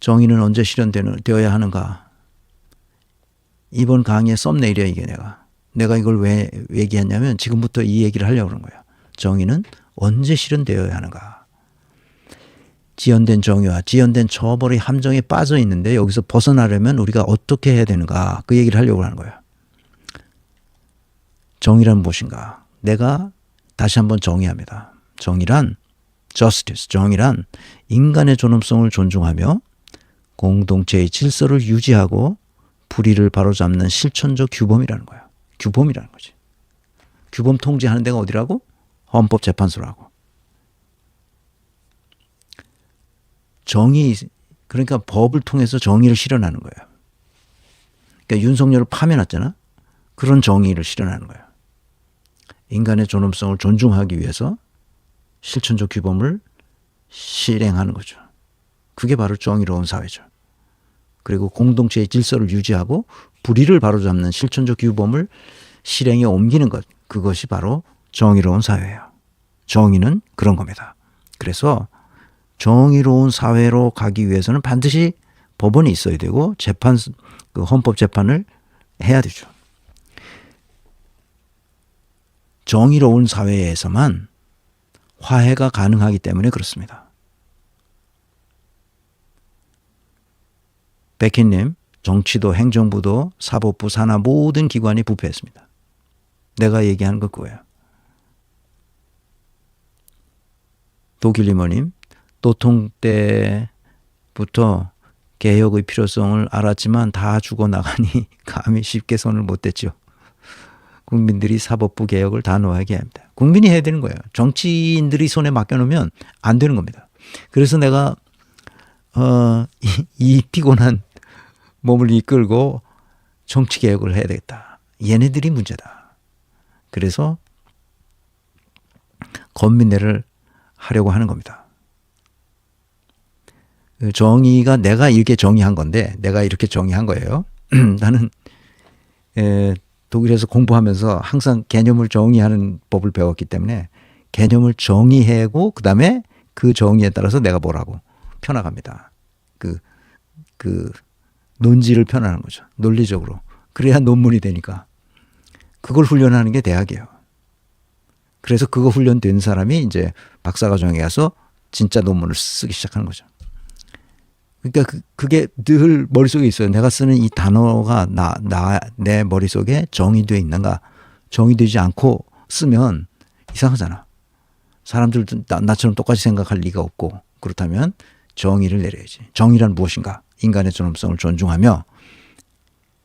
정의는 언제 실현되어야 하는가? 이번 강의의 썸네일이야 이게 내가. 내가 이걸 왜 얘기했냐면 지금부터 이 얘기를 하려고 그런 거야. 정의는 언제 실현되어야 하는가? 지연된 정의와 지연된 처벌의 함정에 빠져 있는데 여기서 벗어나려면 우리가 어떻게 해야 되는가? 그 얘기를 하려고 하는 거야. 정의란 무엇인가? 내가 다시 한번 정의합니다. 정의란 justice, 정의란 인간의 존엄성을 존중하며 공동체의 질서를 유지하고 불의를 바로잡는 실천적 규범이라는 거야. 규범이라는 거지. 규범 통제하는 데가 어디라고? 헌법재판소라고. 정의 그러니까 법을 통해서 정의를 실현하는 거예요. 그러니까 윤석열을 파면했잖아. 그런 정의를 실현하는 거예요. 인간의 존엄성을 존중하기 위해서 실천적 규범을 실행하는 거죠. 그게 바로 정의로운 사회죠. 그리고 공동체의 질서를 유지하고 불의를 바로잡는 실천적 규범을 실행에 옮기는 것. 그것이 바로 정의로운 사회예요. 정의는 그런 겁니다. 그래서 정의로운 사회로 가기 위해서는 반드시 법원이 있어야 되고 재판 그 헌법 재판을 해야 되죠. 정의로운 사회에서만 화해가 가능하기 때문에 그렇습니다. 백희님, 정치도 행정부도 사법부 산하 모든 기관이 부패했습니다. 내가 얘기하는 거 그거예요. 독일 리머님, 노통 때부터 개혁의 필요성을 알았지만 다 죽어나가니 감히 쉽게 손을 못 댔죠. 국민들이 사법부 개혁을 단호하게 합니다. 국민이 해야 되는 거예요. 정치인들이 손에 맡겨놓으면 안 되는 겁니다. 그래서 내가 어, 이, 이 피곤한 몸을 이끌고 정치 개혁을 해야 되겠다. 얘네들이 문제다. 그래서 건민대를 하려고 하는 겁니다. 그 정의가 내가 이렇게 정의한 건데 내가 이렇게 정의한 거예요. 나는 에, 독일에서 공부하면서 항상 개념을 정의하는 법을 배웠기 때문에 개념을 정의하고 그 다음에 그 정의에 따라서 내가 뭐라고 펴나갑니다. 그, 그, 논지를 펴나가는 거죠. 논리적으로. 그래야 논문이 되니까. 그걸 훈련하는 게 대학이에요. 그래서 그거 훈련된 사람이 이제 박사과정에 가서 진짜 논문을 쓰기 시작하는 거죠. 그러니까 그, 그게 늘 머릿속에 있어요. 내가 쓰는 이 단어가 나, 나, 내 머릿속에 정의되어 있는가. 정의되지 않고 쓰면 이상하잖아. 사람들도 나, 나처럼 똑같이 생각할 리가 없고 그렇다면 정의를 내려야지. 정의란 무엇인가? 인간의 존엄성을 존중하며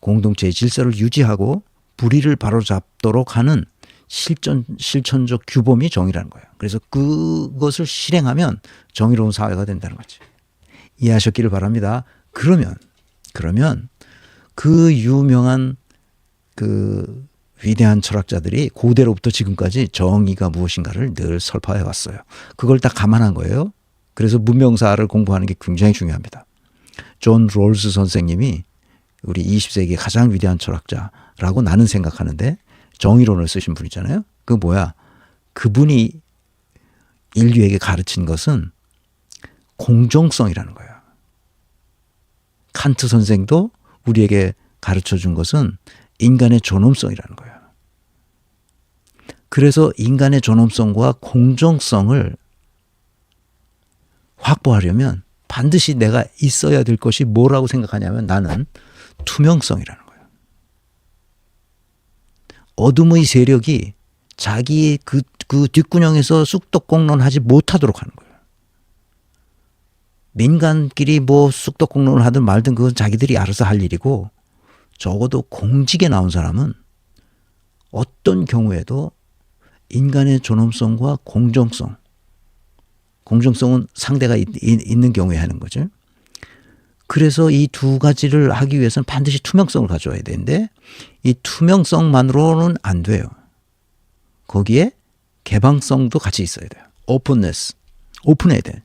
공동체의 질서를 유지하고 불의를 바로잡도록 하는 실전 실천적 규범이 정의라는 거예요. 그래서 그것을 실행하면 정의로운 사회가 된다는 거지. 이해하셨기를 바랍니다. 그러면 그러면 그 유명한 그 위대한 철학자들이 고대로부터 지금까지 정의가 무엇인가를 늘 설파해 왔어요. 그걸 다 감안한 거예요. 그래서 문명사를 공부하는 게 굉장히 중요합니다. 존 롤스 선생님이 우리 20세기 가장 위대한 철학자라고 나는 생각하는데 정의론을 쓰신 분이잖아요. 그 뭐야? 그분이 인류에게 가르친 것은 공정성이라는 거예요. 칸트 선생도 우리에게 가르쳐 준 것은 인간의 존엄성이라는 거예요. 그래서 인간의 존엄성과 공정성을 확보하려면 반드시 내가 있어야 될 것이 뭐라고 생각하냐면 나는 투명성이라는 거예요. 어둠의 세력이 자기 그, 그 뒷구녕에서 쑥덕공론하지 못하도록 하는 거예요. 민간끼리 뭐 쑥덕공론을 하든 말든 그건 자기들이 알아서 할 일이고 적어도 공직에 나온 사람은 어떤 경우에도 인간의 존엄성과 공정성, 공정성은 상대가 있, 는 경우에 하는 거죠. 그래서 이 두 가지를 하기 위해서는 반드시 투명성을 가져와야 되는데 이 투명성만으로는 안 돼요. 거기에 개방성도 같이 있어야 돼요. 오픈네스. 오픈해야 돼.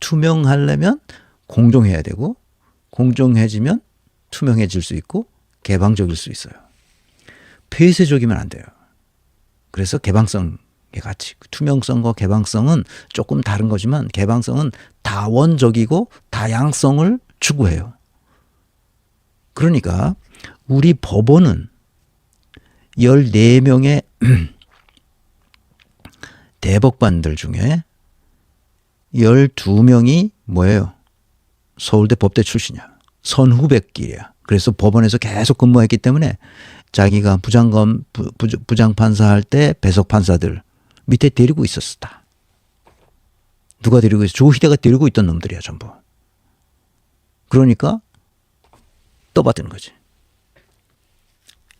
투명하려면 공정해야 되고 공정해지면 투명해질 수 있고 개방적일 수 있어요. 폐쇄적이면 안 돼요. 그래서 개방성 의 가치, 투명성과 개방성은 조금 다른 거지만 개방성은 다원적이고 다양성을 추구해요. 그러니까 우리 법원은 14명의 대법관들 중에 12명이 뭐예요? 서울대 법대 출신이야. 선후배끼리야. 그래서 법원에서 계속 근무했기 때문에 자기가 부장검, 부, 부, 장 판사 할 때 배석 판사들 밑에 데리고 있었다. 누가 데리고 있어? 조희대가 데리고 있던 놈들이야, 전부. 그러니까 떠받드는 거지.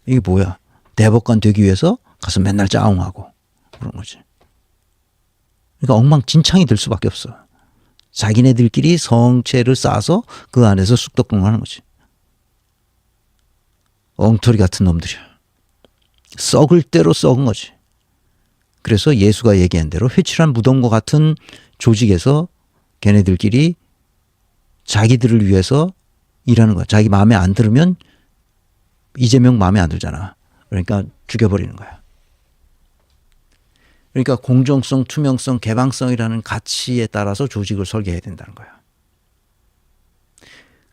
이게 뭐야? 대법관 되기 위해서 가서 맨날 짜웅하고 그런 거지. 그러니까 엉망진창이 될 수밖에 없어. 자기네들끼리 성체를 쌓아서 그 안에서 쑥덕공하는 거지. 엉터리 같은 놈들이야. 썩을 대로 썩은 거지. 그래서 예수가 얘기한 대로 회칠한 무덤과 같은 조직에서 걔네들끼리 자기들을 위해서 일하는 거야. 자기 마음에 안 들으면 이재명 마음에 안 들잖아. 그러니까 죽여버리는 거야. 그러니까 공정성, 투명성, 개방성이라는 가치에 따라서 조직을 설계해야 된다는 거야.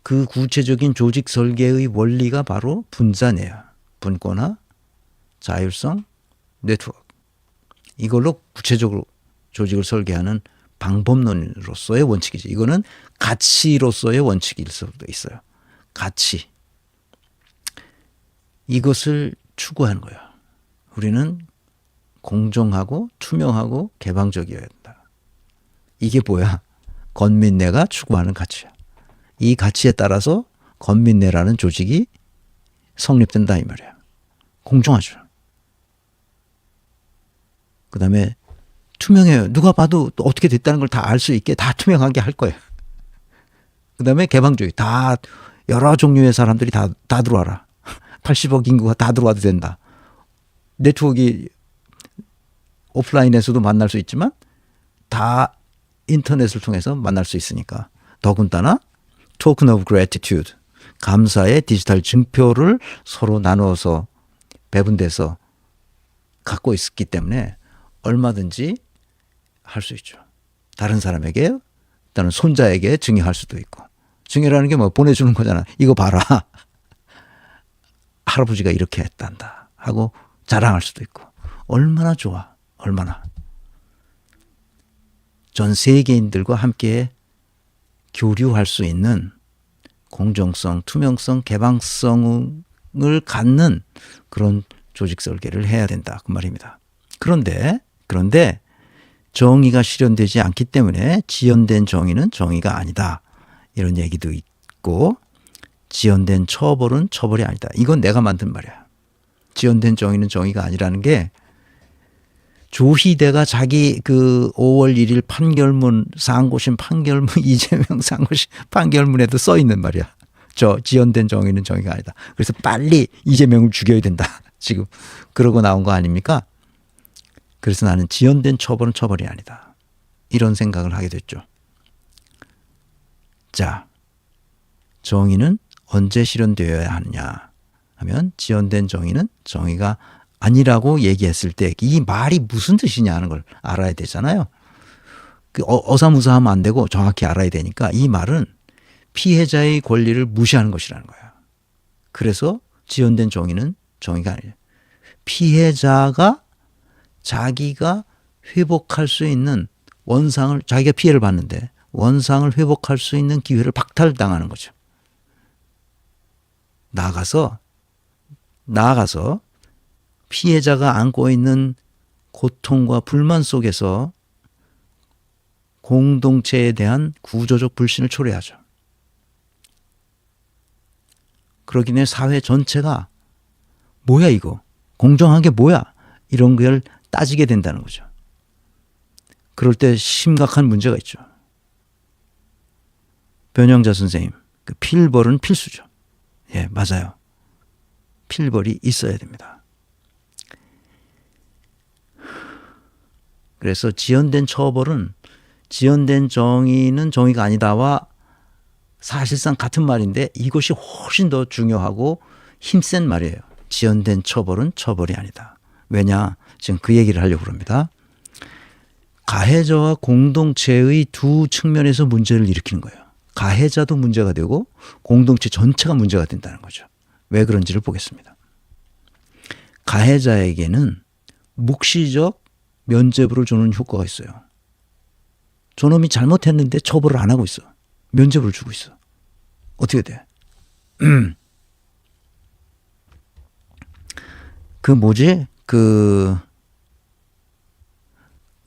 그 구체적인 조직 설계의 원리가 바로 분산이에요. 분권화, 자율성, 네트워크. 이걸로 구체적으로 조직을 설계하는 방법론으로서의 원칙이지. 이거는 가치로서의 원칙일 수도 있어요. 가치. 이것을 추구하는 거야. 우리는 공정하고 투명하고 개방적이어야 한다. 이게 뭐야? 건민내가 추구하는 가치야. 이 가치에 따라서 건민내라는 조직이 성립된다 이 말이야. 공정하죠. 그 다음에 투명해요. 누가 봐도 어떻게 됐다는 걸 다 알 수 있게 다 투명하게 할 거예요. 그 다음에 개방적이 다 여러 종류의 사람들이 다, 다 들어와라. 80억 인구가 다 들어와도 된다. 네트워크 오프라인에서도 만날 수 있지만 다 인터넷을 통해서 만날 수 있으니까 더군다나 토큰 오브 그래티튜드 감사의 디지털 증표를 서로 나누어서 배분돼서 갖고 있었기 때문에 얼마든지 할 수 있죠. 다른 사람에게 또는 손자에게 증여할 수도 있고 증여라는 게 뭐 보내주는 거잖아. 이거 봐라. 할아버지가 이렇게 했단다 하고 자랑할 수도 있고 얼마나 좋아. 얼마나 전 세계인들과 함께 교류할 수 있는 공정성, 투명성, 개방성을 갖는 그런 조직 설계를 해야 된다 그 말입니다. 그런데 그런데 정의가 실현되지 않기 때문에 지연된 정의는 정의가 아니다 이런 얘기도 있고 지연된 처벌은 처벌이 아니다. 이건 내가 만든 말이야. 지연된 정의는 정의가 아니라는 게 조희대가 자기 그 5월 1일 판결문 상고심 판결문 이재명 상고심 판결문에도 써 있는 말이야. 저 지연된 정의는 정의가 아니다. 그래서 빨리 이재명을 죽여야 된다. 지금 그러고 나온 거 아닙니까? 그래서 나는 지연된 처벌은 처벌이 아니다. 이런 생각을 하게 됐죠. 자, 정의는 언제 실현되어야 하느냐 하면 지연된 정의는 정의가 아니라고 얘기했을 때 이 말이 무슨 뜻이냐 하는 걸 알아야 되잖아요. 그 어, 어사무사하면 안 되고 정확히 알아야 되니까 이 말은 피해자의 권리를 무시하는 것이라는 거야. 그래서 지연된 정의는 정의가 아니에요. 피해자가 자기가 회복할 수 있는 원상을 자기가 피해를 받는데 원상을 회복할 수 있는 기회를 박탈당하는 거죠. 나가서 나아가서 피해자가 안고 있는 고통과 불만 속에서 공동체에 대한 구조적 불신을 초래하죠. 그러기 에 사회 전체가 뭐야 이거 공정한 게 뭐야 이런 걸 따지게 된다는 거죠. 그럴 때 심각한 문제가 있죠. 변영자 선생님, 그 필벌은 필수죠. 예, 맞아요. 필벌이 있어야 됩니다. 그래서 지연된 처벌은 지연된 정의는 정의가 아니다와 사실상 같은 말인데 이것이 훨씬 더 중요하고 힘센 말이에요. 지연된 처벌은 처벌이 아니다. 왜냐? 지금 그 얘기를 하려고 합니다. 가해자와 공동체의 두 측면에서 문제를 일으키는 거예요. 가해자도 문제가 되고 공동체 전체가 문제가 된다는 거죠. 왜 그런지를 보겠습니다. 가해자에게는 묵시적 면죄부를 주는 효과가 있어요. 저놈이 잘못했는데 처벌을 안 하고 있어. 면죄부를 주고 있어. 어떻게 돼? 그 뭐지? 그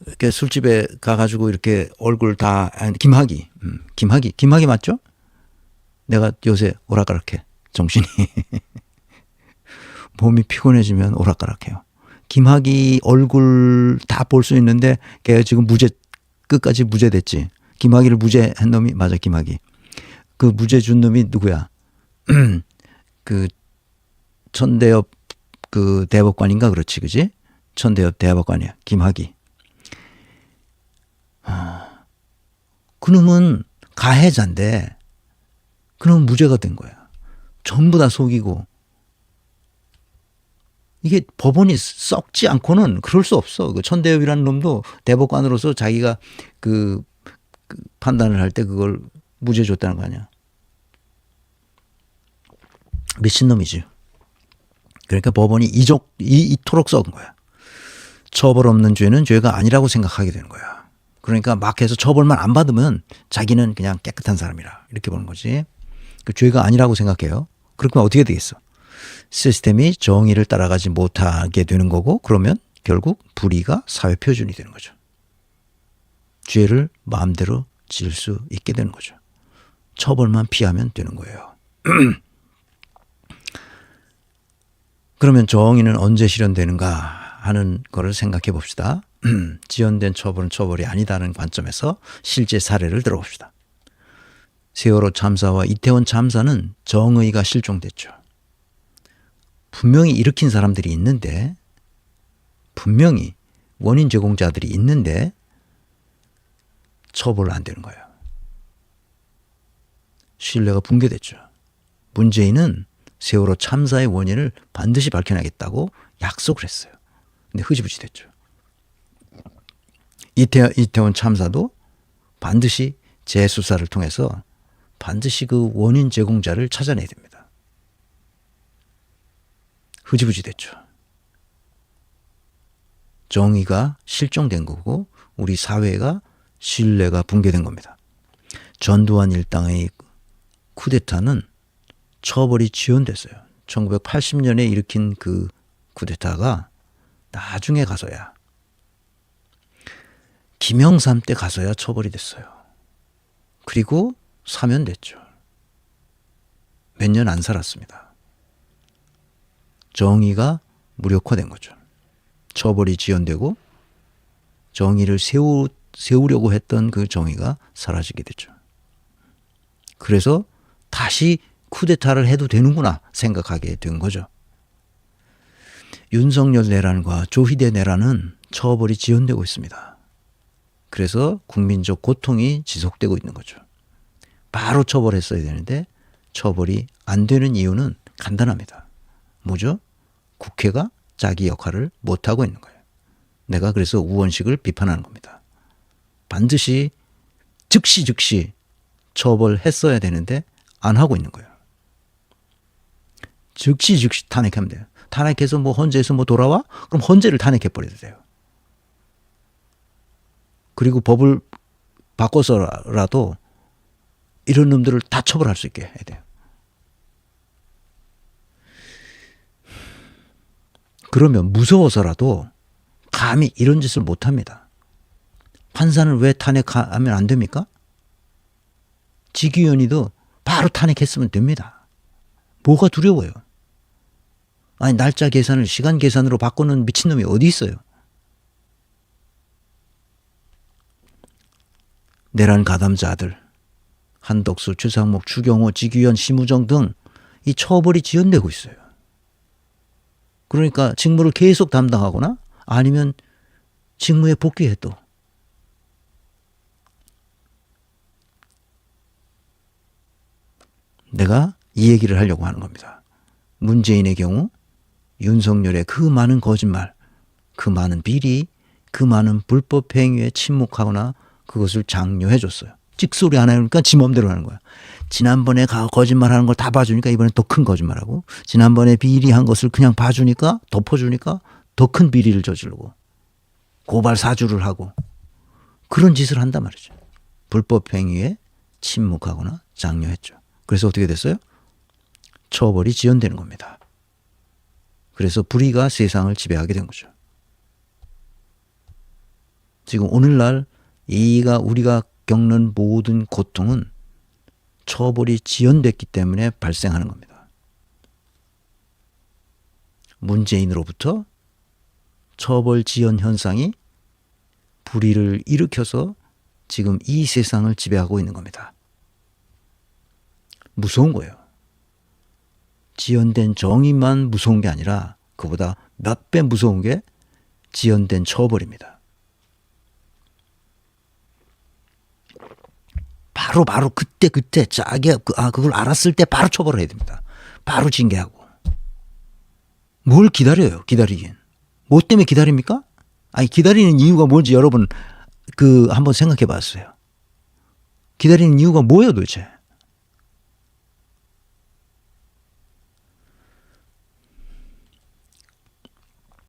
이렇게 술집에 가가지고 이렇게 얼굴 다 아니, 김학이, 음, 김학이, 김학이 맞죠? 내가 요새 오락가락해 정신이 몸이 피곤해지면 오락가락해요. 김학이 얼굴 다 볼 수 있는데 걔 지금 무죄 끝까지 무죄 됐지. 김학이를 무죄한 놈이 맞아 김학이. 그 무죄 준 놈이 누구야? 그 천대엽 그 대법관인가 그렇지 그지? 천대엽 대법관이야 김학이. 아, 그놈은 가해자인데 그놈은 무죄가 된 거야. 전부 다 속이고 이게 법원이 썩지 않고는 그럴 수 없어. 그 천대엽이라는 놈도 대법관으로서 자기가 그, 그 판단을 할 때 그걸 무죄 줬다는 거 아니야. 미친놈이지. 그러니까 법원이 이족, 이, 이토록 썩은 거야. 처벌 없는 죄는 죄가 아니라고 생각하게 되는 거야. 그러니까 막 해서 처벌만 안 받으면 자기는 그냥 깨끗한 사람이라 이렇게 보는 거지. 그 죄가 아니라고 생각해요. 그렇게 어떻게 되겠어? 시스템이 정의를 따라가지 못하게 되는 거고 그러면 결국 불의가 사회 표준이 되는 거죠. 죄를 마음대로 지을 수 있게 되는 거죠. 처벌만 피하면 되는 거예요. 그러면 정의는 언제 실현되는가 하는 거를 생각해 봅시다. 지연된 처벌은 처벌이 아니다는 관점에서 실제 사례를 들어봅시다. 세월호 참사와 이태원 참사는 정의가 실종됐죠. 분명히 일으킨 사람들이 있는데 분명히 원인 제공자들이 있는데 처벌 안 되는 거예요. 신뢰가 붕괴됐죠. 문재인은 세월호 참사의 원인을 반드시 밝혀내겠다고 약속을 했어요. 근데 흐지부지 됐죠. 이태, 이태원 참사도 반드시 재수사를 통해서 반드시 그 원인 제공자를 찾아내야 됩니다. 흐지부지 됐죠. 정의가 실종된 거고 우리 사회가 신뢰가 붕괴된 겁니다. 전두환 일당의 쿠데타는 처벌이 지연됐어요. 1980년에 일으킨 그 쿠데타가 나중에 가서야 김영삼 때 가서야 처벌이 됐어요. 그리고 사면 됐죠. 몇 년 안 살았습니다. 정의가 무력화된 거죠. 처벌이 지연되고 정의를 세우, 세우려고 했던 그 정의가 사라지게 됐죠. 그래서 다시 쿠데타를 해도 되는구나 생각하게 된 거죠. 윤석열 내란과 조희대 내란은 처벌이 지연되고 있습니다. 그래서 국민적 고통이 지속되고 있는 거죠. 바로 처벌했어야 되는데 처벌이 안 되는 이유는 간단합니다. 뭐죠? 국회가 자기 역할을 못하고 있는 거예요. 내가 그래서 우원식을 비판하는 겁니다. 반드시 즉시 즉시 처벌했어야 되는데 안 하고 있는 거예요. 즉시 즉시 탄핵하면 돼요. 탄핵해서 뭐 헌재에서 뭐 돌아와? 그럼 헌재를 탄핵해 버려도 돼요. 그리고 법을 바꿔서라도 이런 놈들을 다 처벌할 수 있게 해야 돼요. 그러면 무서워서라도 감히 이런 짓을 못 합니다. 판사는 왜 탄핵하면 안 됩니까? 지기현이도 바로 탄핵했으면 됩니다. 뭐가 두려워요? 아니 날짜 계산을 시간 계산으로 바꾸는 미친놈이 어디 있어요? 내란 가담자들 한덕수, 최상목, 추경호, 지규현, 심우정 등 이 처벌이 지연되고 있어요. 그러니까 직무를 계속 담당하거나 아니면 직무에 복귀해 도 내가 이 얘기를 하려고 하는 겁니다. 문재인의 경우 윤석열의 그 많은 거짓말, 그 많은 비리, 그 많은 불법 행위에 침묵하거나 그것을 장려해 줬어요. 찍소리 안 하니까 지 맘대로 하는 거야. 지난번에 가- 거짓말하는 걸 다 봐주니까 이번엔 더 큰 거짓말하고 지난번에 비리한 것을 그냥 봐주니까 덮어주니까 더 큰 비리를 저지르고 고발 사주를 하고 그런 짓을 한단 말이죠. 불법 행위에 침묵하거나 장려했죠. 그래서 어떻게 됐어요? 처벌이 지연되는 겁니다. 그래서 불의가 세상을 지배하게 된 거죠. 지금 오늘날 이가 우리가 겪는 모든 고통은 처벌이 지연됐기 때문에 발생하는 겁니다. 문재인으로부터 처벌 지연 현상이 불의를 일으켜서 지금 이 세상을 지배하고 있는 겁니다. 무서운 거예요. 지연된 정의만 무서운 게 아니라 그보다 몇 배 무서운 게 지연된 처벌입니다. 바로 바로 그때 그때 자기가 그, 아 그걸 알았을 때 바로 처벌해야 됩니다. 바로 징계하고 뭘 기다려요? 기다리긴 뭐 때문에 기다립니까? 아니 기다리는 이유가 뭔지 여러분 그 한번 생각해 봤어요. 기다리는 이유가 뭐예요 도대체?